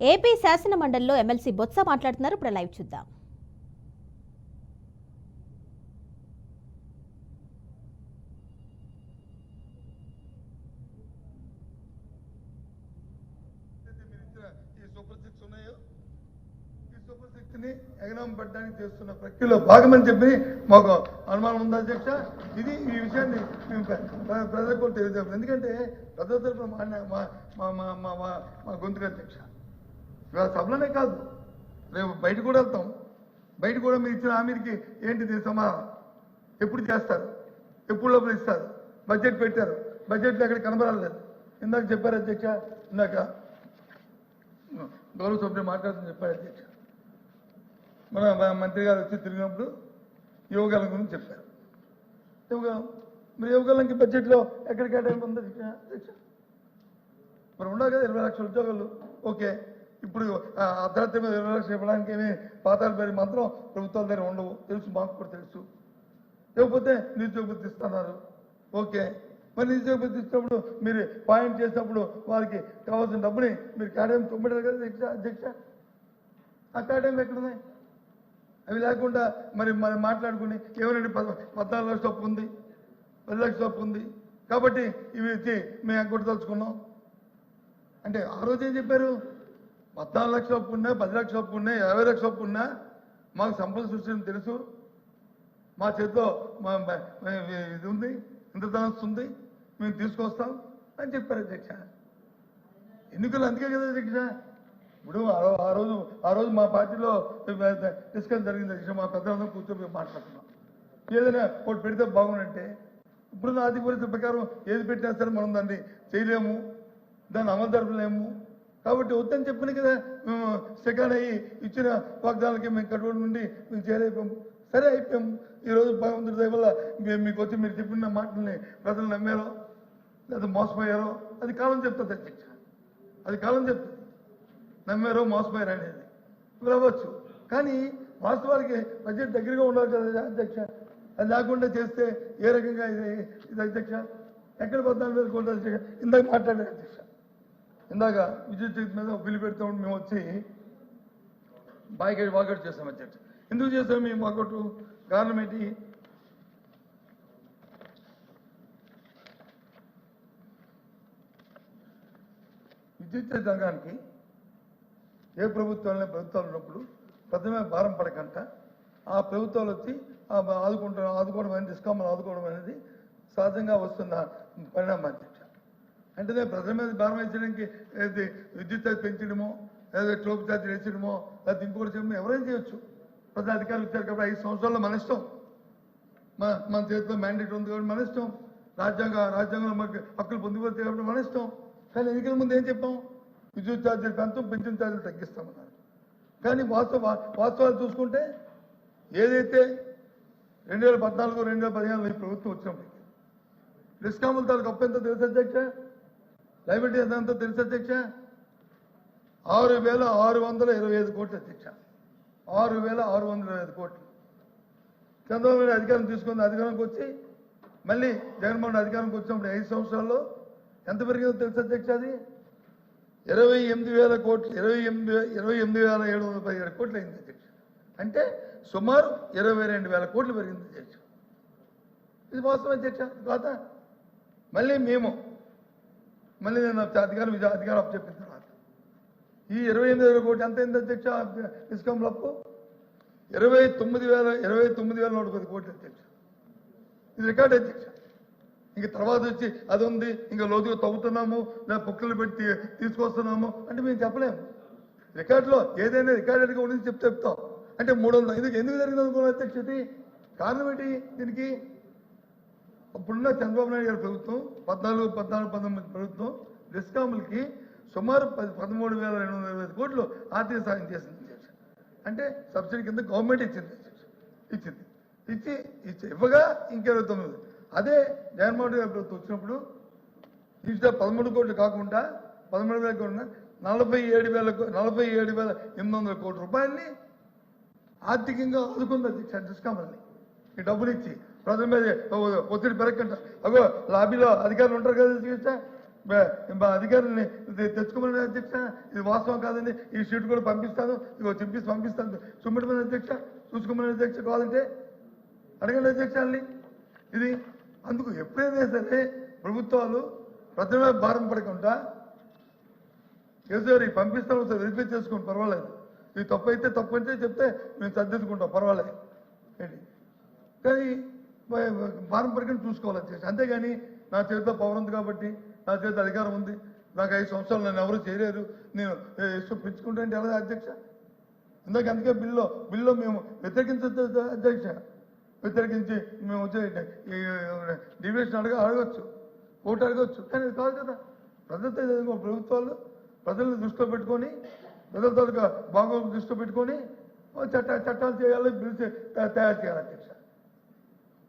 AP శాసన మండలిలో MLC Botsa మాట్లాడుతున్నారు. ఇప్పుడు లైవ్ చూద్దాం. ఏదైతే మీరు సూపర్ ఉన్నాయో ఈ సూపర్ పట్టడానికి చేస్తున్న ప్రక్రియలో భాగమని చెప్పి మాకు అనుమానం ఉంది అధ్యక్ష? ఇది ఈ విషయాన్ని మేము ప్రజలకు తెలియజేస్తాం ఎందుకంటే ప్రజల తరఫున మా మా మా మా మా అధ్యక్ష. ఇవాళ సభలోనే కాదు. రేపు బయట కూడా వెళ్తాం. బయట కూడా మీరు ఇచ్చిన హామీకి ఏంటిది సమా ఎప్పుడు చేస్తారు? ఎప్పుడు లోపల ఇస్తారు? బడ్జెట్ పెట్టారు. బడ్జెట్లో ఎక్కడ కనబరాలేదు ఇందాక చెప్పారు అధ్యక్ష. ఇందాక గౌరవ సభ్యులు మాట్లాడుతుంది చెప్పారు అధ్యక్ష. మన మంత్రి గారు వచ్చి తిరిగినప్పుడు యువగలం గురించి చెప్పారు. యువగలం మీరు యువగలంకి బడ్జెట్లో ఎక్కడ కేటాయింపు ఉంది అధ్యక్ష? అధ్యక్ష? మరి ఉండవు కదా ఇరవై లక్షల ఉద్యోగాలు. ఓకే. ఇప్పుడు ఆ అర్ధరాత్రి మీద ఇరవై లక్షలు ఇవ్వడానికి ఏమి పాతాలు పేరు మాత్రం ప్రభుత్వాల దగ్గర ఉండవు. తెలుసు మాకు కూడా తెలుసు. లేకపోతే నిరుద్యోగ ఇస్తున్నారు ఓకే. మరి నిరుద్యోగ ఇచ్చినప్పుడు మీరు పాయింట్ చేసినప్పుడు వారికి కావాల్సిన డబ్బుని మీరు కేటాయం తొమ్మిది కదా అధ్యక్ష అధ్యక్ష. ఆ కేటాయం ఎక్కడున్నాయి? అవి లేకుండా మరి మనం మాట్లాడుకుని ఏమైనా పద పద్నాలుగు లక్షల అప్పు ఉంది. పది లక్షల అప్పు ఉంది. కాబట్టి ఇవి ఇచ్చి మేము ఎక్కడ తలుచుకున్నాం అంటే ఆ రోజు ఏం చెప్పారు? పద్నాలుగు లక్షల అప్పు ఉన్నాయి పది లక్షల అప్పు ఉన్నాయి ఇరవై లక్షల అప్పు ఉన్నా మాకు సంపద సృష్టిని తెలుసు. మా చేతిలో మా ఇది ఉంది ఇంద్రధనస్సు ఉంది మేము తీసుకొస్తాం అని చెప్పారు అధ్యక్ష. ఎన్నికలు అందుకే కదా అధ్యక్ష. ఇప్పుడు ఆ ఆ రోజు ఆ రోజు మా పార్టీలో డిస్కషన్ జరిగింది అధ్యక్ష. మా పెద్దలందరూ కూర్చొని మాట్లాడుతున్నాం ఏదైనా ఒకటి పెడితే బాగుందంటే ఇప్పుడు ఆర్థిక పరిస్థితి ప్రకారం ఏది పెట్టినా సరే మనం దాన్ని చేయలేము దాన్ని అమలు జరపలేము కాబట్టి వద్దని చెప్పిన కదా మేము సెకండ్ అయ్యి ఇచ్చిన వాగ్దానాలకి మేము కట్టుబడి నుండి మేము చేరైపోయాము సరే అయిపోయాము. ఈరోజు భగవంతుడి దయ వల్ల మేము మీకు వచ్చి మీరు చెప్పిన మాటల్ని ప్రజలు నమ్మారో లేదా మోసపోయారో అది కాలం చెప్తుంది అధ్యక్ష. అది కాలం చెప్తుంది. నమ్మారో మోసపోయారు అనేది. ఇప్పుడు అవ్వచ్చు. కానీ వాస్తవానికి బడ్జెట్ దగ్గరగా ఉండాలి కదా అధ్యక్ష. అది లేకుండా చేస్తే ఏ రకంగా ఇది ఇది అధ్యక్ష? ఎక్కడ పద్నాలుగు వేల కోట్లు అధ్యక్ష? ఇందాక మాట్లాడారు అధ్యక్ష. ఇందాక విద్యుత్ శక్తి మీద బిల్లు పెడతా ఉంటే మేము వచ్చి బాయ్కట్ వాకౌట్ చేస్తాం అధ్యక్ష. ఎందుకు చేస్తాం మేము వాకౌట్? కారణం ఏంటి? విద్యుత్ రంగానికి ఏ ప్రభుత్వాలనే ప్రభుత్వాలు ఉన్నప్పుడు ప్రథమే భారం పడకంట. ఆ ప్రభుత్వాలు వచ్చి ఆదుకుంటారు ఆదుకోవడం అనేది డిస్కామ్లు ఆదుకోవడం అనేది సహజంగా వస్తున్న పరిణామం అంటే ప్రజల మీద భారం వేసడానికి విద్యుత్ ఛార్జ్ పెంచడమో లేదా ట్రోప్ ఛార్జ్ వేసడమో లేదా ఇంకోటి చేయడమో ఎవరైనా చేయొచ్చు. ప్రజా అధికారులు ఇచ్చారు కాబట్టి ఐదు సంవత్సరాల్లో మన ఇష్టం. మన మన చేతిలో మ్యాండేట్ ఉంది కాబట్టి మన ఇష్టం. రాజ్యాంగ రాజ్యాంగంలో మనకి హక్కులు పొందిపోతాయి కాబట్టి మన ఇష్టం. కానీ ఎన్నికల ముందు ఏం చెప్పాం? విద్యుత్ ఛార్జీలు పెంచం పెన్షన్ ఛార్జీలు తగ్గిస్తామన్నారు. కానీ వాస్తవ వాస్తవాలు చూసుకుంటే ఏదైతే రెండు వేల పద్నాలుగు రెండు వేల పదిహేనులో ఈ ప్రభుత్వం వచ్చినప్పటికీ డిస్కాముల తాలూకు అప్పు ఎంతో తెలుసు అధ్యక్ష లైబిలిటీ ఎంత ఎంతో తెలుసు అధ్యక్ష? ఆరు వేల ఆరు వందల ఇరవై ఐదు కోట్లు అధ్యక్ష. ఆరు వేల ఆరు వందల ఇరవై ఐదు కోట్లు. చంద్రబాబు నాయుడు అధికారం తీసుకుంది అధికారంకి వచ్చి మళ్ళీ జగన్మోహన్ రెడ్డి అధికారంకి వచ్చినప్పుడు ఐదు సంవత్సరాల్లో ఎంత పెరిగిందో తెలుసు అధ్యక్ష అది? ఇరవై ఎనిమిది వేల కోట్లు ఇరవై ఎనిమిది ఇరవై ఎనిమిది వేల ఏడు వందల పదిహేడు కోట్లు అయింది అధ్యక్ష. అంటే సుమారు ఇరవై రెండు వేల కోట్లు పెరిగింది అధ్యక్ష. ఇది వాస్తవం అధ్యక్ష తర్వాత మళ్ళీ మేము మళ్ళీ నేను అధికారం విజయ- అధికారం అప్పచెప్పిన తర్వాత. ఈ ఇరవై ఎనిమిది వేల కోటి ఎంత అయింది అధ్యక్ష? డిస్కౌంట్ అప్పు? ఇరవై తొమ్మిది వేల ఇరవై తొమ్మిది వేల నూట పది కోట్లు అధ్యక్ష. ఇది రికార్డ్ అధ్యక్ష. ఇంక తర్వాత వచ్చి అది ఉంది ఇంకా లోతుగా తవ్వుతున్నాము లేదా పుక్కలు పెట్టి తీసుకొస్తున్నాము అంటే మేము చెప్పలేము. రికార్డులో ఏదైనా రికార్డెడ్గా ఉండేది చెప్తే చెప్తాం. అంటే మూడు వందల ఎందుకు ఎందుకు జరిగింది అనుకున్న అధ్యక్ష కారణం ఏంటి దీనికి? అప్పుడున్న చంద్రబాబు నాయుడు గారి ప్రభుత్వం పద్నాలుగు పద్నాలుగు పంతొమ్మిది ప్రభుత్వం డిస్కాములకి సుమారు పది పదమూడు వేల రెండు వందల ఇరవై కోట్లు ఆర్థిక సాయం చేసింది. అంటే సబ్సిడీ కింద గవర్నమెంట్ ఇచ్చింది. ఇచ్చింది. ఇచ్చి ఇచ్చి ఇవ్వగా ఇంకిరవై తొమ్మిది. అదే జగన్మోహన్ రెడ్డి గారి ప్రభుత్వం వచ్చినప్పుడు ఇచ్చిన పదమూడు కోట్లు కాకుండా పదమూడు వేల కోట్లు నలభై ఏడు వేల నలభై ఏడు వేల ఎనిమిది వందల కోట్ల రూపాయలని ఆర్థికంగా ఆదుకుంది అధ్యక్ష డిస్కామల్ని. ఈ డబ్బులు ఇచ్చి ప్రజల మీద ఒత్తిడి పెరగకుండా అగో లాబీలో అధికారులు ఉంటారు కదా అధ్యక్ష అధికారుల్ని తెచ్చుకోమని అధ్యక్ష ఇది వాస్తవం కాదండి ఈ షీట్ కూడా పంపిస్తాను ఇగో చింపిసి పంపిస్తాను చుమ్మటమని అధ్యక్ష చూసుకోమని అధ్యక్ష కావాలంటే అడగండి అధ్యక్ష ఇది అందుకు ఎప్పుడైనా సరే ప్రభుత్వాలు ప్రజల భారం పడకుండా కేసీఆర్ ఈ సార్ వెరిఫై చేసుకోండి పర్వాలేదు. ఇది తప్పు అయితే తప్పు అంటే చెప్తే మేము సర్దిద్దుకుంటాం పర్వాలేదు. కానీ భారం పడకుండా చూసుకోవాలి అధ్యక్ష అంతేగాని నా చేతిలో పవర్ ఉంది కాబట్టి నా చేతిలో అధికారం ఉంది. నాకు ఐదు సంవత్సరాలు నన్ను ఎవరు చేయలేరు. నేను ఇష్టం పెంచుకుంటే అంటే ఎలా అధ్యక్ష? ఇందాక అందుకే బిల్లో బిల్లో మేము వ్యతిరేకించ అధ్యక్ష. వ్యతిరేకించి మేము వచ్చే డివియేషన్ అడగ అడగచ్చు. ఓటు అడగచ్చు. కానీ అది కాదు కదా. ప్రజలతో ప్రభుత్వాలు ప్రజల్ని దృష్టిలో పెట్టుకొని ప్రజల తాలూకా బాగోగులు దృష్టిలో పెట్టుకొని చట్ట చట్టాలు చేయాలి బిల్లు తయారు చేయాలి అధ్యక్ష.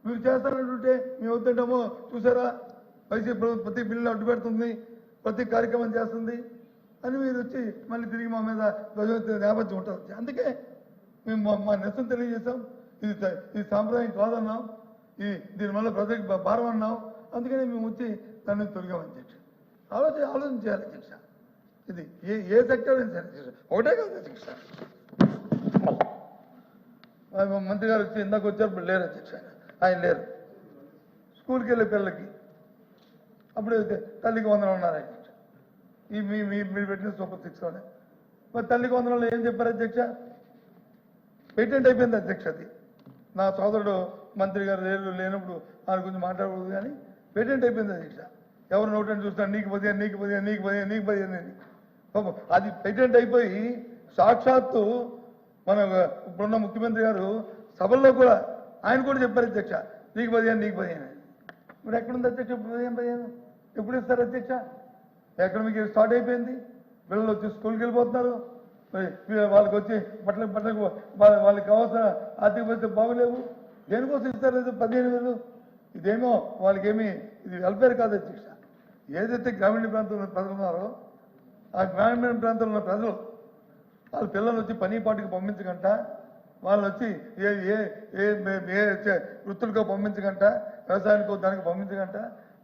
మీరు చేస్తారంటుంటే మేము వద్దంటామో చూసారా? వైసీపీ ప్రభుత్వం ప్రతి బిల్లు అడ్డు పెడుతుంది ప్రతి కార్యక్రమం చేస్తుంది అని మీరు వచ్చి మళ్ళీ తిరిగి మా మీద నేపథ్యం ఉంటుంది. అందుకే మేము మా మా నిరసన తెలియజేశాం. ఇది ఇది సాంప్రదాయం కాదన్నాం. ఈ దీనివల్ల ప్రజలకు భారం అన్నాం. అందుకనే మేము వచ్చి దాన్ని తొలగాం అధ్యక్ష ఆలోచన ఆలోచన చేయాలి అధ్యక్ష. ఇది ఏ ఏ సెక్టర్. ఒకటే కాదు అధ్యక్ష. మంత్రి గారు వచ్చి ఇందాక వచ్చారు ఇప్పుడు లేరు అధ్యక్ష ఆయన. లేరు. స్కూల్కి వెళ్ళే పిల్లలకి. అప్పుడు తల్లికి వందనం ఉన్నారు ఆయన. ఈ మీ మీ మీరు పెట్టిన సూపర్ సిక్స్లోనే మరి తల్లికి వందనంలో ఏం చెప్పారు అధ్యక్ష? పేటెంట్ అయిపోయింది అధ్యక్ష అది. నా సోదరుడు మంత్రి గారు లేరు లేనప్పుడు ఆయన గురించి మాట్లాడకూడదు కానీ పేటెంట్ అయిపోయింది అధ్యక్ష. ఎవరు నోటని చూస్తాను నీకు పదిహేను నీకు పదిహేను నీకు పదిహేను నీకు పదిహేను అని. పాపం అది పేటెంట్ అయిపోయి సాక్షాత్తు మన ఇప్పుడున్న ముఖ్యమంత్రి గారు సభల్లో కూడా ఆయన కూడా చెప్పారు అధ్యక్ష నీకు పదిహేను నీకు పదిహేను. ఇప్పుడు ఎక్కడుంది అధ్యక్ష పదిహేను పదిహేను? ఎప్పుడు ఇస్తారు అధ్యక్ష? ఎకనమిక్ ఇయర్ స్టార్ట్ అయిపోయింది. పిల్లలు వచ్చి స్కూల్కి వెళ్ళిపోతున్నారు. మరి వాళ్ళకి వచ్చి బట్టలకు బట్టలకు వాళ్ళ వాళ్ళకి కావాల్సిన ఆర్థిక పరిస్థితి బాగులేవు. దేనికోసం ఇస్తారు లేదు పదిహేను వేలు? ఇదేమో వాళ్ళకేమి ఇది వెల్ఫేర్ కాదు అధ్యక్ష. ఏదైతే గ్రామీణ ప్రాంతంలో ప్రజలు ఉన్నారో ఆ గ్రామీణ ప్రాంతంలో ఉన్న ప్రజలు వాళ్ళ పిల్లలు వచ్చి పని పాటికి పంపించకంట వాళ్ళు వచ్చి ఏ ఏ ఏ మే- ఏ వృత్తులకు పంపించకంట వ్యవసాయానికి దానికి పంపించకంట.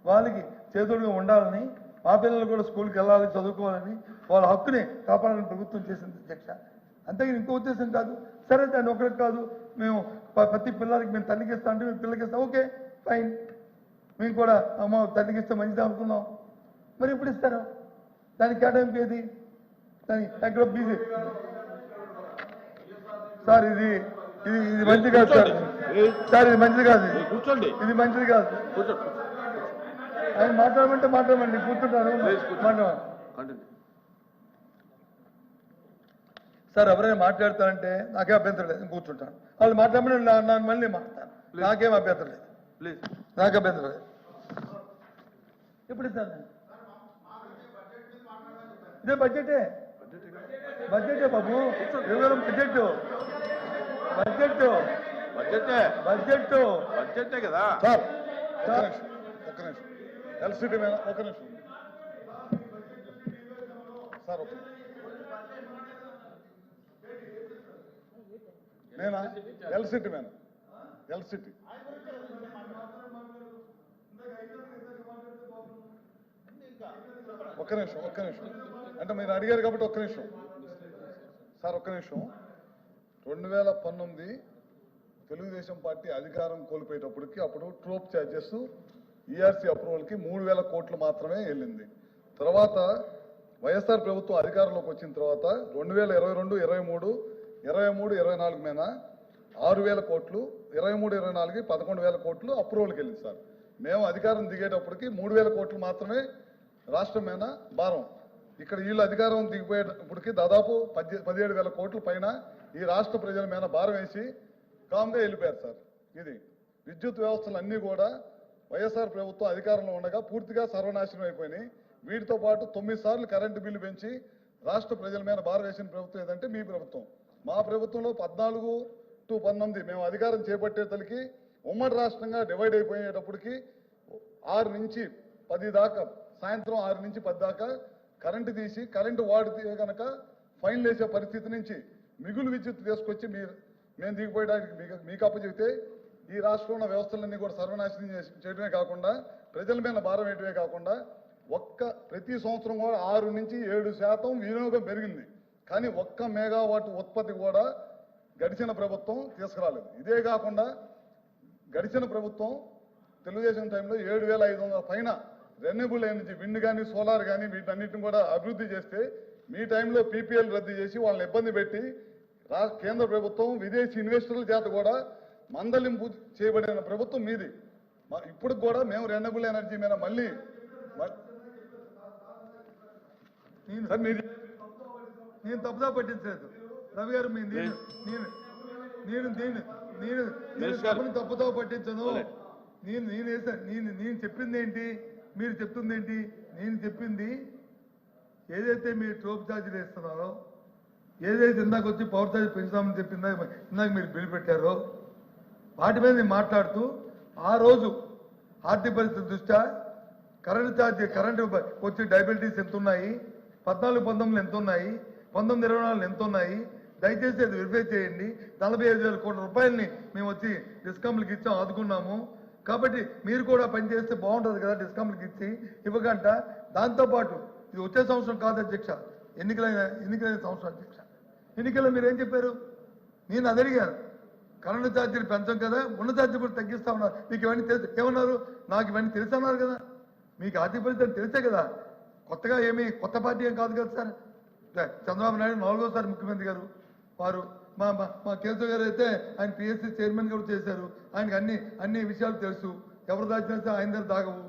వాళ్ళకి చేతుడుగా ఉండాలని మా పిల్లలు కూడా స్కూల్కి వెళ్ళాలి చదువుకోవాలని వాళ్ళ హక్కుని కాపాడాలని ప్రభుత్వం చేసింది అధ్యక్ష. అంతే ఇంకో ఉద్దేశం కాదు. సరే దాన్ని ఒకరికి కాదు. మేము ప్రతి పిల్లలకి మేము తల్లికి ఇస్తాం అంటే మేము పిల్లలకి ఇస్తాం ఓకే ఫైన్. మేము కూడా అమ్మ తల్లికి ఇస్తే మంచిది అనుకున్నాం. మరి ఎప్పుడు ఇస్తారు? దానికి కేటాయింపు ఏది? దాని ఎక్కడ బీజీ సార్ ఇది ఇది ఇది మంచిది కాదు సార్. సార్ ఇది మంచిది కాదు. కూర్చోండి. ఇది మంచిది కాదు. ఆయన మాట్లాడమంటే మాట్లాడమండి. కూర్చుంటాను సార్ ఎవరైనా మాట్లాడతారంటే నాకే అభ్యంతరం లేదు. నేను కూర్చుంటాను. వాళ్ళు మాట్లాడమని నా- మళ్ళీ మాట్లాడతాను నాకేం అభ్యంతరం లేదు. ప్లీజ్. నాకు అభ్యంతరం లేదు. ఎప్పుడు నేను? ఇదే బడ్జెటే. బడ్జెటే బాబు. కేవలం బడ్జెట్. బడ్జెట్. బడ్జెటే? బడ్జెట్. బడ్జెటే కదా? సార్ ఒక్క సార్. నిమిషం ఒక్క నిమిషం. ఎల్సిటీ మీద ఒక నిమిషం. సార్ ఒక నేనా? ఎల్సిటీ మీద. ఎల్సిటీ ఒక్క నిమిషం ఒక్క నిమిషం. అంటే మీరు అడిగారు కాబట్టి ఒక్క నిమిషం. సార్ ఒక్క నిమిషం. రెండు వేల పంతొమ్మిది తెలుగుదేశం పార్టీ అధికారం కోల్పోయేటప్పటికి అప్పుడు ట్రోప్ ఛార్జెస్ ఈఆర్సీ అప్రూవల్కి మూడు వేల కోట్లు మాత్రమే వెళ్ళింది. తర్వాత వైఎస్ఆర్ ప్రభుత్వం అధికారంలోకి వచ్చిన తర్వాత రెండు వేల ఇరవై రెండు ఇరవై మూడు ఇరవై మూడు ఇరవై నాలుగు మీద ఆరు వేల కోట్లు ఇరవై మూడు ఇరవై నాలుగు పదకొండు వేల కోట్లు అప్రూవల్కి వెళ్ళింది సార్. మేము అధికారం దిగేటప్పటికి మూడు వేల కోట్లు మాత్రమే రాష్ట్రం మీద భారం. ఇక్కడ వీళ్ళు అధికారం దిగిపోయేటప్పటికి దాదాపు పద్దె పదిహేడు వేల కోట్ల పైన ఈ రాష్ట్ర ప్రజల మీద భారం వేసి కామ్గా వెళ్ళిపోయారు సార్. ఇది విద్యుత్ వ్యవస్థలు అన్నీ కూడా వైఎస్ఆర్ ప్రభుత్వం అధికారంలో ఉండగా పూర్తిగా సర్వనాశనం అయిపోయినాయి. వీటితో పాటు తొమ్మిది సార్లు కరెంటు బిల్లు పెంచి రాష్ట్ర ప్రజల మీద భారం వేసిన ప్రభుత్వం ఏదంటే మీ ప్రభుత్వం. మా ప్రభుత్వంలో పద్నాలుగు టు పంతొమ్మిది మేము అధికారం చేపట్టేతలకి ఉమ్మడి రాష్ట్రంగా డివైడ్ అయిపోయేటప్పటికి ఆరు నుంచి పది దాకా సాయంత్రం ఆరు నుంచి పది దాకా కరెంటు తీసి కరెంటు వాడితే కనుక ఫైన్లు వేసే పరిస్థితి నుంచి మిగులు విద్యుత్ తీసుకొచ్చి మీరు మేము దిగిపోయడానికి మీకు మీకు అప్పచెబితే ఈ రాష్ట్రంలో ఉన్న వ్యవస్థలన్నీ కూడా సర్వనాశనం చేయడమే కాకుండా ప్రజల మీద భారం వేయటమే కాకుండా ఒక్క ప్రతి సంవత్సరం కూడా ఆరు నుంచి ఏడు శాతం వినియోగం పెరిగింది. కానీ ఒక్క మెగావాట్ ఉత్పత్తి కూడా గడిచిన ప్రభుత్వం తీసుకురాలేదు. ఇదే కాకుండా గడిచిన ప్రభుత్వం తెలుగుదేశం టైంలో ఏడు వేల ఐదు వందల పైన రెన్యూబుల్ ఎనర్జీ విండ్ కానీ సోలార్ కానీ వీటన్నిటిని కూడా అభివృద్ధి చేస్తే మీ టైంలో పీపీఎల్ రద్దు చేసి వాళ్ళని ఇబ్బంది పెట్టి కేంద్ర ప్రభుత్వం విదేశీ ఇన్వెస్టర్ల చేత కూడా మందలింపు చేయబడిన ప్రభుత్వం మీది. ఇప్పుడు కూడా మేము రెన్యూబుల్ ఎనర్జీ మీద మళ్ళీ నేను తప్పుదా పట్టించలేదు రవి గారు మీ నేను నేను నేను నేను నేను తప్పుతో పట్టించను. నేను నేను నేను నేను చెప్పింది ఏంటి? మీరు చెప్తుంది ఏంటి నేను చెప్పింది ఏదైతే మీరు ట్రోప్ ఛార్జీలు వేస్తున్నారో ఏదైతే ఇందాక వచ్చి పవర్ ఛార్జ్ పెంచుదామని చెప్పిందా ఇందాక మీరు బిల్ పెట్టారో వాటి మీద మాట్లాడుతూ ఆ రోజు ఆర్థిక పరిస్థితి దృష్ట్యా కరెంటు ఛార్జ్ కరెంటు వచ్చి డయాబెటీస్ ఎంత ఉన్నాయి పద్నాలుగు పంతొమ్మిది ఎంత ఉన్నాయి పంతొమ్మిది ఇరవై నాలుగు ఎంత ఉన్నాయి దయచేసి అది వెరిఫై చేయండి. నలభై ఐదు వేల కోట్ల రూపాయలని మేము వచ్చి డిస్కౌంట్లకి ఇచ్చాం ఆదుకున్నాము. కాబట్టి మీరు కూడా పనిచేస్తే బాగుంటుంది కదా డిస్కౌంట్లకు ఇచ్చి ఇవ్వకంట. దాంతోపాటు ఇది వచ్చే సంవత్సరం కాదు అధ్యక్ష ఎన్నికలైన ఎన్నికలైన సంవత్సరం అధ్యక్ష. ఎన్నికల్లో మీరు ఏం చెప్పారు? నేను అది అడిగాను. కరెంటు ఛార్జీలు పెంచం కదా ఉన్న ఛార్జీ కూడా తగ్గిస్తా ఉన్నారు. మీకు ఇవన్నీ తెలుసు. ఏమన్నారు? నాకు ఇవన్నీ తెలుసు అన్నారు కదా. మీకు ఆర్థిక ఫలితం తెలిసే కదా. కొత్తగా ఏమీ కొత్త పార్టీ ఏం కాదు కదా సార్. చంద్రబాబు నాయుడు నాలుగోసారి ముఖ్యమంత్రి గారు. వారు మా మా మా కేశవ్ గారు అయితే ఆయన పిఎస్సీ చైర్మన్ గారు చేశారు. ఆయనకి అన్ని అన్ని విషయాలు తెలుసు. ఎవరు దాచినా సరే ఆయన దగ్గర దాగవు.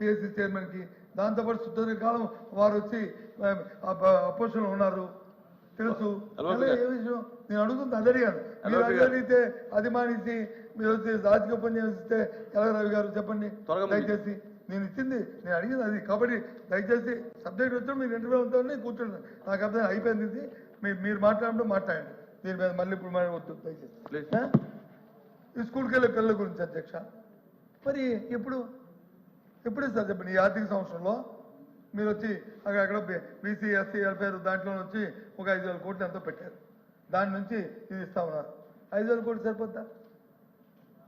పిఎస్సీ చైర్మన్కి. దాంతోపాటు సుదీర్ఘకాలం వారు వచ్చి అపోజిషన్లో ఉన్నారు. తెలుసు. కాదు. నేను అడుగుతుంది అదే అడిగాను మీరు కాదు. అడిగితే అది మానేసి మీరు వచ్చి రాజకీయ పని చేస్తే ఎలా రవి గారు చెప్పండి? దయచేసి నేను ఇచ్చింది నేను అడిగింది అది. కాబట్టి దయచేసి సబ్జెక్ట్ వచ్చి మీరు ఇంటర్వ్యూ అవుతారని కూర్చోండి నాకు అర్థం అయిపోయింది ఇది. మీరు మాట్లాడడం మాట్లాడండి. దీని మీద మళ్ళీ ఇప్పుడు మరి వద్దు దయచేసి. స్కూల్కి వెళ్ళే పిల్లల గురించి అధ్యక్ష. మరి ఎప్పుడు? ఎప్పుడు ఇస్తారు చెప్పండి? ఈ ఆర్థిక సంవత్సరంలో? మీరు వచ్చి అక్కడ అక్కడ బీసీ ఎస్సీ వెల్ఫేర్ దాంట్లో వచ్చి ఒక ఐదు వేల కోట్లు ఎంతో పెట్టారు. దాని నుంచి ఇది ఇస్తా ఉన్నారు. ఐదు వేల కోట్లు సరిపోద్దా?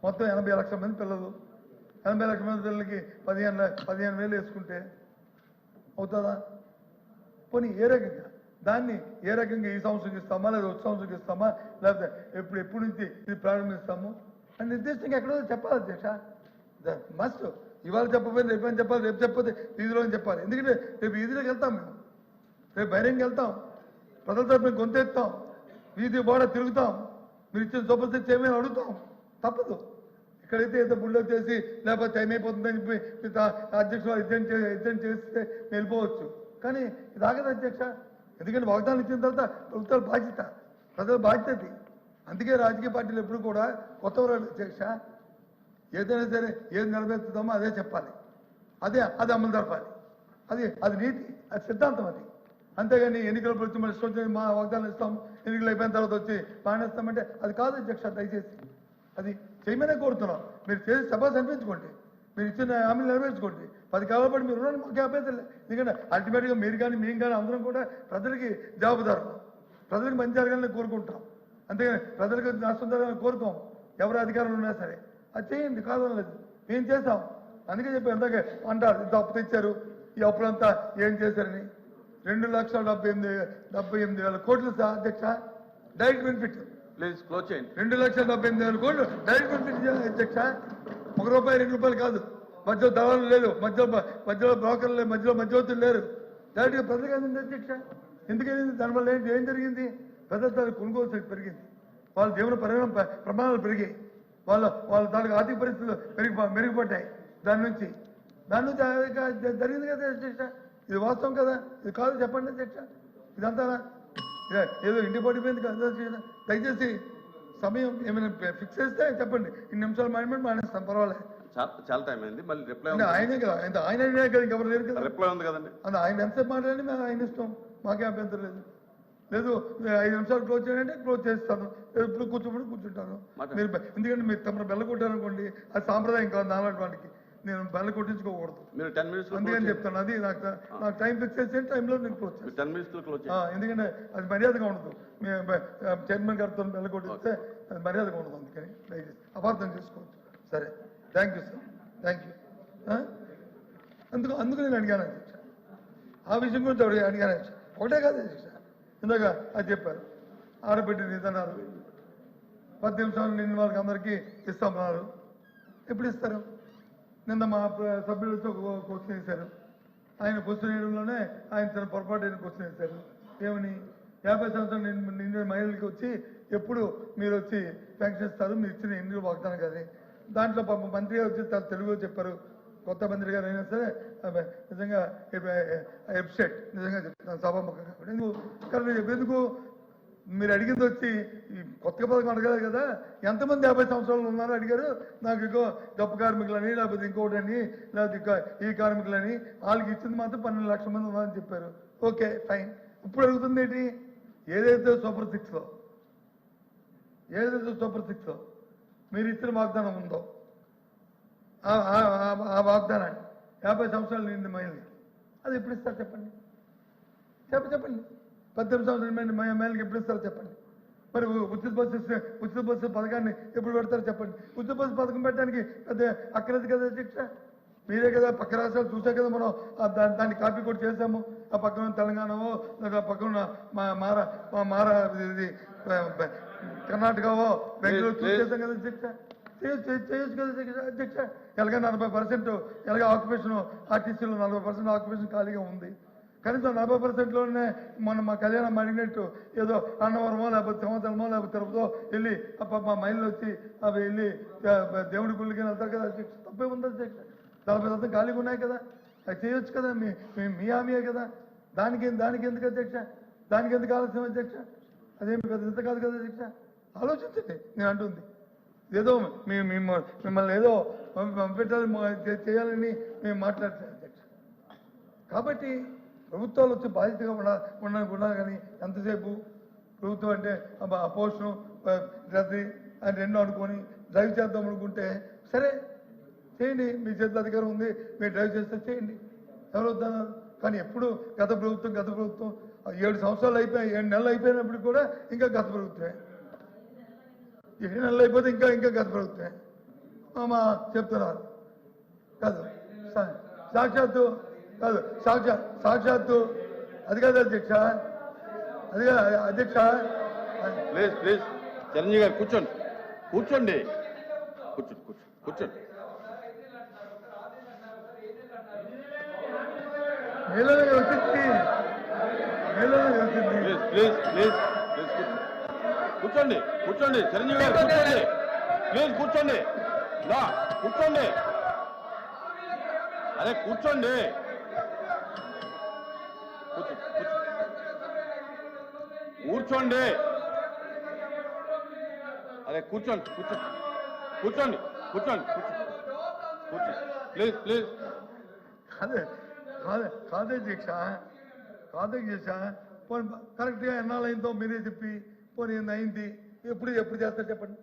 మొత్తం ఎనభై లక్షల మంది పిల్లలు. ఎనభై లక్షల మంది పిల్లలకి పదిహేను పదిహేను వేలు వేసుకుంటే అవుతుందా? పోనీ ఏ రకంగా? దాన్ని ఏ రకంగా ఈ సంవత్సరం ఇస్తామా లేదా వచ్చే సంవత్సరం ఇస్తామా లేకపోతే ఎప్పుడు ఎప్పుడు నుంచి ఇది ప్రారంభిస్తాము? అని నిర్దిష్టంగా ఎక్కడో చెప్పాలి అధ్యక్ష. మస్ట్. ఇవాళ చెప్పకపోతే రేపు అని చెప్పాలి రేపు చెప్పకపోతే వీధిలో అని చెప్పాలి? ఎందుకంటే రేపు వీధిలోకి వెళ్తాం మేము. రేపు బహిరంగ వెళ్తాం. ప్రజల తరపున గొంతెత్తాం వీధి బోడ తిరుగుతాం. మీరు ఇచ్చిన సూపర్ చేయమని ఏమైనా అడుగుతాం. తప్పదు. ఇక్కడైతే ఏదో బుల్లో చేసి లేకపోతే టైం అయిపోతుందని చెప్పి అధ్యక్షులు అర్జెంట్ అర్జెంట్ చేస్తే వెళ్ళిపోవచ్చు. కానీ ఇది ఆగదు అధ్యక్ష. ఎందుకంటే వాగ్దానం ఇచ్చిన తర్వాత ప్రభుత్వాల బాధ్యత. ప్రజల బాధ్యత అందుకే రాజకీయ పార్టీలు ఎప్పుడు కూడా కొత్త అధ్యక్ష. ఏదైనా సరే ఏది నిలబెట్టుదామో అదే చెప్పాలి. అదే అది అమలు జరపాలి. అది అది నీతి అది సిద్ధాంతం అది. అంతేగాని ఎన్నికల వచ్చి మన ఇష్టం మా వాగ్దానం ఇస్తాం ఎన్నికలు అయిపోయిన తర్వాత వచ్చి మానేస్తామంటే అది కాదు అధ్యక్ష దయచేసి. అది చేయమనే కోరుతున్నాం. మీరు చేసి సభ అనిపించుకోండి మీరు ఇచ్చిన హామీలు నెరవేర్చుకోండి. పది కాలాల పాటు మీరు రుణాన్ని మాకు అభ్యంతరం ఎందుకంటే అల్టిమేట్గా మీరు కానీ మేము కానీ అందరం కూడా ప్రజలకి జవాబుదారులు. ప్రజలకు మంచి జరగాలని కోరుకుంటాం. అంతేగాని ప్రజలకు నష్టం జరగాలని కోరుకోం. ఎవరు అధికారంలో ఉన్నా సరే. అది చేయండి కాదని లేదు మేము చేస్తాం అందుకే చెప్పి ఎందాక అంటారు ఇంత అప్పు తెచ్చారు ఈ అప్పులంతా ఏం చేశారని? రెండు లక్షల డెబ్బై ఎనిమిది డెబ్బై ఎనిమిది వేల కోట్లు సార్ అధ్యక్ష. డైరెక్ట్ బెనిఫిట్ ప్లీజ్ క్లోజ్ చేయండి. రెండు లక్షల డెబ్బై ఎనిమిది వేల కోట్లు డైరెక్ట్ బెనిఫిట్ చేయాలి అధ్యక్ష. ఒక రూపాయి రెండు రూపాయలు కాదు. మధ్యలో దళాలు లేదు మధ్యలో మధ్యలో బ్రోకర్లు లేరు మధ్యలో మధ్యవర్తులు లేరు. డైరెక్ట్గా ప్రజలకు అందింది అధ్యక్ష. ఎందుకైంది దానివల్ల ఏంటి ఏం జరిగింది? ప్రజల కొనుగోలు శక్తి పెరిగింది. వాళ్ళ జీవన పరిమాణం ప్రమాణాలు పెరిగాయి. వాళ్ళ వాళ్ళ తాలూకు ఆర్థిక పరిస్థితులు పెరిగి మెరుగుపడ్డాయి. దాని నుంచి. దాని నుంచి జరిగింది కదా అధ్యక్ష ఇది వాస్తవం కదా? ఇది కాదు చెప్పండి అధ్యక్ష ఇదంతా ఏదో ఇంటి పడిపోయింది కదా. దయచేసి సమయం ఏమైనా ఫిక్స్ చేస్తే చెప్పండి. ఇన్ని నిమిషాలు మాట్లాడి మానేస్తాం పర్వాలేదు చాలా టైం అయింది. మళ్ళీ రిప్లై ఆయనే కదా. ఆయన ఆయన కదా ఇంకెవరు లేరు కదా. రిప్లై ఉంది కదండి. అది ఆయన ఎంతసేపు మాట్లాడి మేము ఆయన ఇష్టం. మాకే అభ్యంతరం లేదు. లేదు ఐదు నిమిషాలు క్లోజ్ చేయండి క్లోజ్ చేస్తాను. లేదు ఇప్పుడు కూర్చోబడి కూర్చుంటాను. మీరు ఎందుకంటే మీరు తమ బెల్ల కొట్టారనుకోండి అది సాంప్రదాయం కాదు నాలాంటి వాడికి. నేను బెల్ల కొట్టించుకోకూడదు. మీరు టెన్ మినిట్స్ అందుకని చెప్తాను అది నాకు నాకు టైం ఫిక్స్ చేసే టైంలో నేను క్లోజ్ చేస్తాను. టెన్ మినిట్స్ క్లోజ్ ఆ, ఎందుకంటే అది మర్యాదగా ఉండదు. చైర్మన్ గారితో బెల్ల కొట్టిస్తే అది మర్యాదగా ఉండదు అందుకని దయచేసి. అపార్థం చేసుకోవచ్చు సరే. Thank you sir thank you అందుకు అందుకు నేను అడిగాను ఆ విషయం గురించి అడిగి అడిగాను. ఒకటే కాదు ఇందాక అది చెప్పారు. ఆడబిడ్డ ఇదన్నారు పద్దెనిమిది సంవత్సరాలు నిన్న వాళ్ళకి అందరికీ ఇస్తామన్నారు ఎప్పుడు ఇస్తారు? నిన్న మా సభ్యులతో క్వశ్చన్ వేశారు ఆయన క్వశ్చన్ వేయడంలోనే ఆయన తన పొరపాటు అయిన క్వశ్చన్ వేశారు ఏమని? యాభై సంవత్సరాలు నిన్న మహిళలకి వచ్చి ఎప్పుడు మీరు వచ్చి పెన్షన్ ఇస్తారు? మీరు ఇచ్చిన ఎన్ని వాగ్దానం కానీ దాంట్లో పాపం మంత్రి గారు వచ్చి తన తెలుగులో చెప్పారు. కొత్త మంత్రి గారు అయినా సరే నిజంగా ఎప్సెట్ నిజంగా చెప్తాను సభాముఖంగా. కాబట్టి కానీ ఎందుకు? మీరు అడిగింది వచ్చి ఈ కొత్త పథకం అడగలేదు కదా ఎంతమంది యాభై సంవత్సరాలు ఉన్నారో అడిగారు. నాకు ఇంకో గొప్ప కార్మికులని లేకపోతే ఇంకోటని లేకపోతే ఇంకా ఈ కార్మికులని వాళ్ళకి ఇచ్చింది మాత్రం పన్నెండు లక్షల మంది ఉన్నారని చెప్పారు. Okay fine. ఇప్పుడు అడుగుతుంది ఏంటి? ఏదైతే సూపర్ సిక్స్లో ఏదైతే సూపర్ సిక్స్లో మీరు ఇచ్చిన వాగ్దానం ఉందో ఆ- వాగ్దానాన్ని. యాభై సంవత్సరాలు నిండి మహిళలకి అది ఎప్పుడు ఇస్తారు చెప్పండి? చెప్ప చెప్పండి. పద్దెనిమిది సంవత్సరాల మంది మా ఎమ్మెల్యేకి ఎప్పుడు ఇస్తారో చెప్పండి? మరి ఉచిత బస్సు ఉచిత బస్సు పథకాన్ని ఎప్పుడు పెడతారో చెప్పండి? ఉచిత బస్సు పథకం పెట్టడానికి పెద్ద అక్కడది కదా శిక్ష? మీరే కదా పక్క రాష్ట్రాలు చూసా కదా మనం దాన్ని కాపీ కూడా చేసాము ఆ పక్కన తెలంగాణవో లేదా పక్కన ఉన్న మా మార మా మార ఇది కర్ణాటకవో బెంగళూరు. చూసేసాం కదా శిక్ష? చేయొచ్చు చేయొచ్చు- కదా అధ్యక్ష ఎలాగ నలభై పర్సెంట్ ఎలాగ ఆక్యుపేషన్ ఆర్టీసీలో నలభై పర్సెంట్ ఆక్యుపేషన్ ఖాళీగా ఉంది. కనీసం నలభై పర్సెంట్లోనే మొన్న మా కళ్యాణం అడిగినట్టు ఏదో అన్నవరమో లేకపోతే సంవత్సరమో లేకపోతే తిరుపతో వెళ్ళి అప్ప మా మైళ్ళు వచ్చి అవి వెళ్ళి దేవుడి గుళ్ళకి వెళ్తారు కదా అధ్యక్ష. తప్పే ఉంది అధ్యక్ష. నలభై శాతం ఖాళీగా ఉన్నాయి కదా. అది చేయొచ్చు కదా. మీ మీ- మీ హామీయే కదా. దానికి దానికి ఎందుకు అధ్యక్ష? దానికి ఎందుకు ఆలస్యం అధ్యక్ష? అదేమి పెద్ద ఇంత కాదు కదా అధ్యక్ష. ఆలోచించండి. నేను అంటుంది. ఏదో మీ మిమ్మల్ని ఏదో పంపి- పంపించాలి చేయాలని మేము మాట్లాడుతున్నాం కాబట్టి ప్రభుత్వాలు వచ్చి బాధ్యతగా ఉండ ఉండాలి ఉండాలి కానీ ఎంతసేపు? ప్రభుత్వం అంటే అపోషణం రద్దీ అని రెండు అనుకొని డ్రైవ్ చేద్దాం అనుకుంటే సరే చేయండి మీ చేతిలో అధికారం ఉంది మీరు డ్రైవ్ చేస్తే చేయండి. ఎవరు వద్దన్నారు? కానీ ఎప్పుడు గత ప్రభుత్వం గత ప్రభుత్వం ఏడు సంవత్సరాలు అయిపోయాయి ఏడు నెలలు అయిపోయినప్పుడు కూడా ఇంకా గత ప్రభుత్వమే. ఏడు నెలలు అయిపోతే ఇంకా ఇంకా గత ప్రభుత్వమే. మా చెప్తున్నారు కాదు సాక్షాత్తు కాదు సాక్షా సాక్షాత్తు అది కాదు అధ్యక్ష అది కాదు అధ్యక్ష. Please please. చిరంజీవి గారు కూర్చోండి. కూర్చోండి. కూర్చోండి కూర్చోండి కూర్చోండి. Please please please. కూర్చోండి కూర్చోండి. చిరంజీవి గారు కూర్చోండి. ప్లీజ్ కూర్చోండి. నా కూర్చోండి. అరే కూర్చోండి. కూర్చో కూర్చో. కూర్చోండి. అరే కూర్చోండి కూర్చోండి కూర్చోండి కూర్చోండి కూర్చోండి కూర్చోండి ప్లీజ్ ప్లీజ్. కాదే కాదే కాదే దీక్ష. కాదే దీక్ష. కరెక్ట్గా ఎన్నాళ్ళైందో మీరే చెప్పి. పోనీ అయింది ఎప్పుడు ఎప్పుడు చేస్తారు చెప్పండి.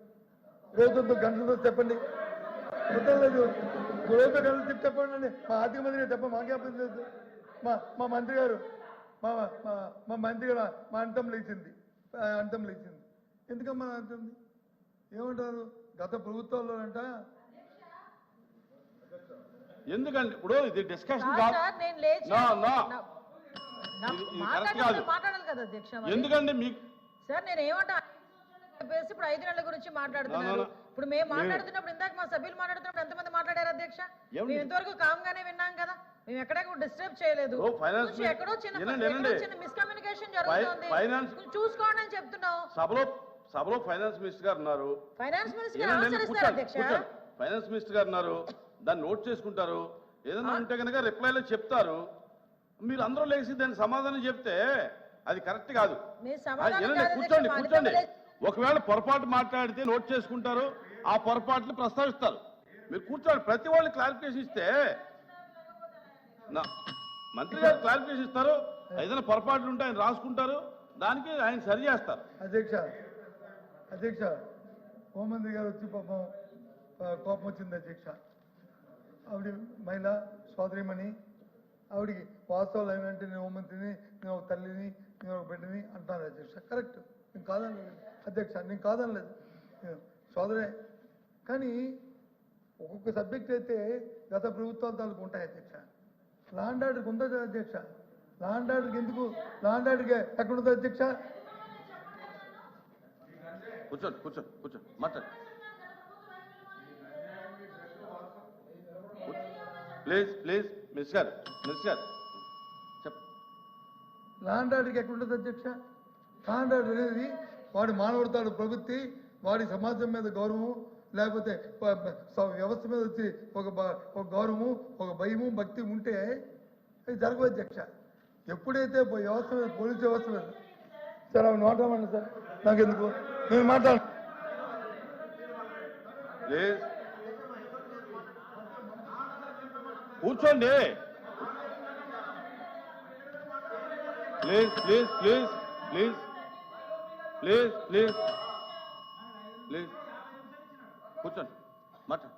రోజుతో గంటలతో చెప్పండి. కుదరలేదు రోజు గంటలు చెప్పి చెప్పండి. అండి మా ఆర్థిక మంత్రి గారు చెప్పండి. మాకే అభ్యంతరం లేదు. మా మా మంత్రి గారు మా మా మా మంత్రి గారు మా అంతం లేచింది. అంతం లేచింది. ఎందుకమ్మా అంటుంది ఏమంటారు? గత ప్రభుత్వాల్లో అంట ఎందుకంటే ఇప్పుడు ఇది డిస్కషన్ కాదు. ఎందుకంటే మీకు సార్ నేను ఏమంటా చెప్పేసి ఇప్పుడు ఐదు నెలల గురించి మాట్లాడుతున్నారు. ఇప్పుడు మేము మాట్లాడుతున్నప్పుడు ఇందాక మా సభ్యులు మాట్లాడుతున్నప్పుడు ఎంతమంది మాట్లాడారు అధ్యక్ష? మేము ఇంతవరకు కామ్ గానే విన్నాం కదా. మేము ఎక్కడ డిస్టర్బ్ చేయలేదు. ఎక్కడో చిన్న. చిన్న మిస్కమ్యూనికేషన్ జరుగుతుంది. చూసుకోండి అని చెప్తున్నాం సభలో సభలో ఫైనాన్స్ మినిస్టర్ గారు ఉన్నారు. Finance minister. ఫైనాన్స్ మినిస్టర్ గారు ఉన్నారు. దాన్ని నోట్ చేసుకుంటారు. ఏదైనా ఉంటే కనుక రిప్లైలో చెప్తారు. మీరు అందరూ లేచి దానికి సమాధానం చెప్తే అది కరెక్ట్ కాదు. కూర్చోండి కూర్చోండి. ఒకవేళ పొరపాటు మాట్లాడితే నోట్ చేసుకుంటారు ఆ పొరపాట్లు ప్రస్తావిస్తారు. మీరు కూర్చోండి ప్రతి వాళ్ళు క్లారిఫికేషన్ ఇస్తే నా మంత్రి గారు క్లారిఫికేషన్ ఇస్తారు ఏదైనా పొరపాట్లు ఉంటే ఆయన రాసుకుంటారు దానికి ఆయన సరి చేస్తారు. అధ్యక్ష అధ్యక్ష హోంమంత్రి గారు వచ్చి పాపం కోపం వచ్చింది అధ్యక్ష. ఆవిడ మహిళ సోదరిమణి ఆవిడికి వాస్తవాలు ఏమంటే నేను హోంమంత్రిని నేను ఒక తల్లిని నేను ఒక బిడ్డని అంటాను అధ్యక్ష కరెక్ట్. నేను కాదనలేదు. అధ్యక్ష నేను కాదనలేదు. సోదరే. కానీ ఒక్కొక్క సబ్జెక్ట్ అయితే గత ప్రభుత్వాలు తాలూకు ఉంటాయి అధ్యక్ష. లాండ్ ఆర్డర్కి ఉందా అధ్యక్ష? లాండ్ ఆర్డర్కి ఎందుకు? లాండ్ ఆర్డర్కి ఎక్కడుంది అధ్యక్ష? కూర్చోండి కూర్చోండి కూర్చోండి. మాట్లాడు ప్లీజ్ ప్లీజ్ మిస్ గారు మిస్ గారు. లాండ్ ఆర్డర్కి ఎక్కడుంటుంది అధ్యక్ష? లాండ్ ఆర్డర్ అనేది వాడి మానవడతాడు ప్రవృత్తి వాడి సమాజం మీద గౌరవం లేకపోతే వ్యవస్థ మీద వచ్చి ఒక ఒక గౌరవము ఒక భయము భక్తి ఉంటే అది జరగవు అధ్యక్ష. ఎప్పుడైతే వ్యవస్థ మీద పోలీస్ వ్యవస్థ మీద సార్ అవి మాట్లాడమండి సార్. నాకు ఎందుకు నేను మాట్లాడు కూర్చోండి. Please please please please please please please కూర్చోండి. మాట్లాడు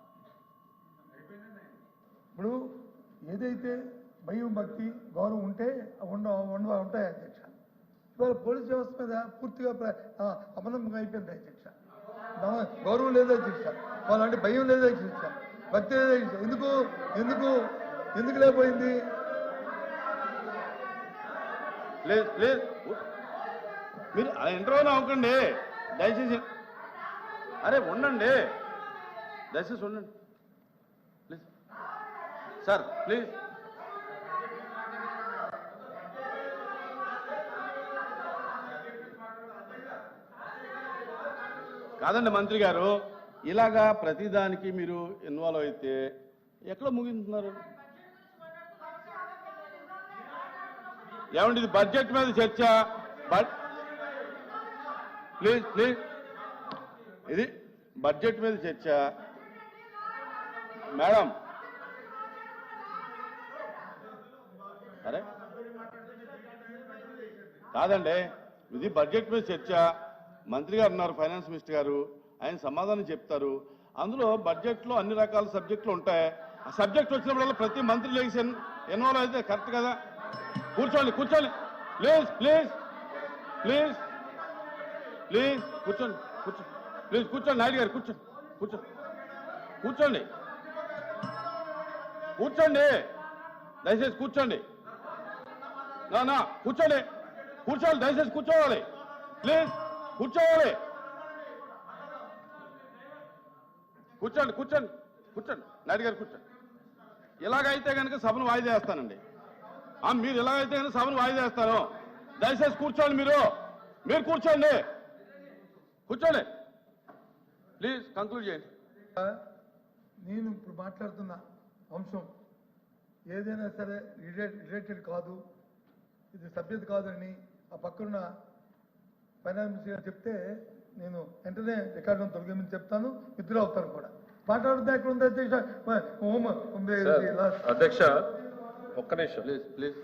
ఇప్పుడు ఏదైతే భయం భక్తి గౌరవం ఉంటే ఉండ ఉండ ఉంటాయి అధ్యక్ష. ఇవాళ పోలీస్ వ్యవస్థ మీద పూర్తిగా ప్ర- అయిపోయింది అధ్యక్ష. గౌరవం లేదు అధ్యక్ష. వాళ్ళంటే భయం లేదు అధ్యక్ష. భక్తి లేదు ఎందుకు? ఎందుకు? ఎందుకు లేకపోయింది? లేదు లేదు. మీరు ఇంటర్వ్యూ అవ్వకండి దయచేసి. అరే ఉండండి. దయచేసి ఉండండి. ప్లీజ్. Sir please. కాదండి మంత్రి గారు ఇలాగా ప్రతిదానికి మీరు ఇన్వాల్వ్ అయితే ఎక్కడ ముగించుతున్నారు? ఏమండి ఇది బడ్జెట్ మీద చర్చ? ప్లీజ్ ప్లీజ్ ఇది బడ్జెట్ మీద చర్చ. మేడం అరే. కాదండి. ఇది బడ్జెట్ మీద చర్చ. మంత్రి గారు ఉన్నారు ఫైనాన్స్ మినిస్టర్ గారు. ఆయన సమాధానం చెప్తారు. అందులో బడ్జెట్లో అన్ని రకాల సబ్జెక్టులు ఉంటాయి. ఆ సబ్జెక్ట్ వచ్చినప్పుడల్లా ప్రతి మంత్రి లేచి ఇన్వాల్వ్ అయితే కరెక్ట్ కదా? కూర్చోండి కూర్చోండి. ప్లీజ్ ప్లీజ్ ప్లీజ్ ప్లీజ్ కూర్చోండి కూర్చోండి. ప్లీజ్ కూర్చోండి నాయుడు గారు కూర్చోండి కూర్చోండి. కూర్చోండి. కూర్చోండి. దయచేసి కూర్చోండి. నా నా కూర్చోండి. కూర్చోవాలి దయచేసి కూర్చోవాలి. ప్లీజ్ కూర్చోవాలి. కూర్చోండి కూర్చోండి కూర్చోండి. నాయుడు గారు కూర్చోండి. ఇలాగైతే కనుక సభను వాయిదేస్తానండి మీరు ఎలాగైతే సభను వాయిదా వేస్తాను దయచేసి కూర్చోండి మీరు. మీరు కూర్చోండి. కూర్చోండి. ప్లీజ్ కంక్లూడ్ చేయండి. నేను ఇప్పుడు మాట్లాడుతున్న అంశం ఏదైనా సరే రిలేట్ రిలేటెడ్ కాదు. ఇది సభ్యత కాదని ఆ పక్కన ఫైనాన్స్ మినిస్టర్ గారు చెప్తే నేను వెంటనే రికార్డును తొలగించి చెప్తాను. విత్డ్రా అవుతాను కూడా. మాట్లాడుతున్నా ఎక్కడ ఉంది అధ్యక్ష అధ్యక్ష ఒక్క నిమిషం. Please please.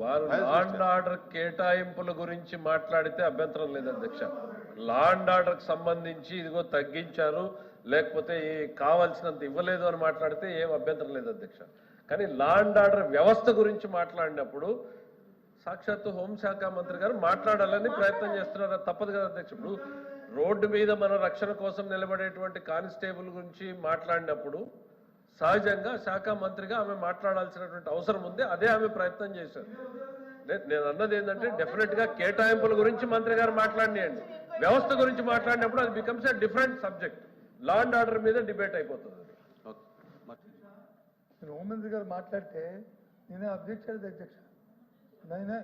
వారు Vice law and Minister. Order కేటాయింపుల గురించి మాట్లాడితే అభ్యంతరం లేదు అధ్యక్ష. లా అండ్ ఆర్డర్కి సంబంధించి ఇదిగో తగ్గించారు లేకపోతే ఈ కావాల్సినంత ఇవ్వలేదు అని మాట్లాడితే ఏం అభ్యంతరం లేదు అధ్యక్ష. కానీ లా అండ్ ఆర్డర్ వ్యవస్థ గురించి మాట్లాడినప్పుడు సాక్షాత్తు హోంశాఖ మంత్రి గారు మాట్లాడాలని ప్రయత్నం చేస్తున్నారు. తప్పదు కదా అధ్యక్ష. ఇప్పుడు రోడ్డు మీద మన రక్షణ కోసం నిలబడేటువంటి కానిస్టేబుల్ గురించి మాట్లాడినప్పుడు సహజంగా శాఖ మంత్రిగా ఆమె మాట్లాడాల్సినటువంటి అవసరం ఉంది. అదే ఆమె ప్రయత్నం చేశారు. నేను అన్నది ఏంటంటే డెఫినెట్గా కేటాయింపుల గురించి మంత్రి గారు మాట్లాడినాయండి. వ్యవస్థ గురించి మాట్లాడినప్పుడు అది becomes a different subject law and order మీద డిబేట్ అయిపోతుంది హోంమంత్రి గారు మాట్లాడితే నేనే అబ్జెక్ట్ చేయలేదు అధ్యక్ష. నేనే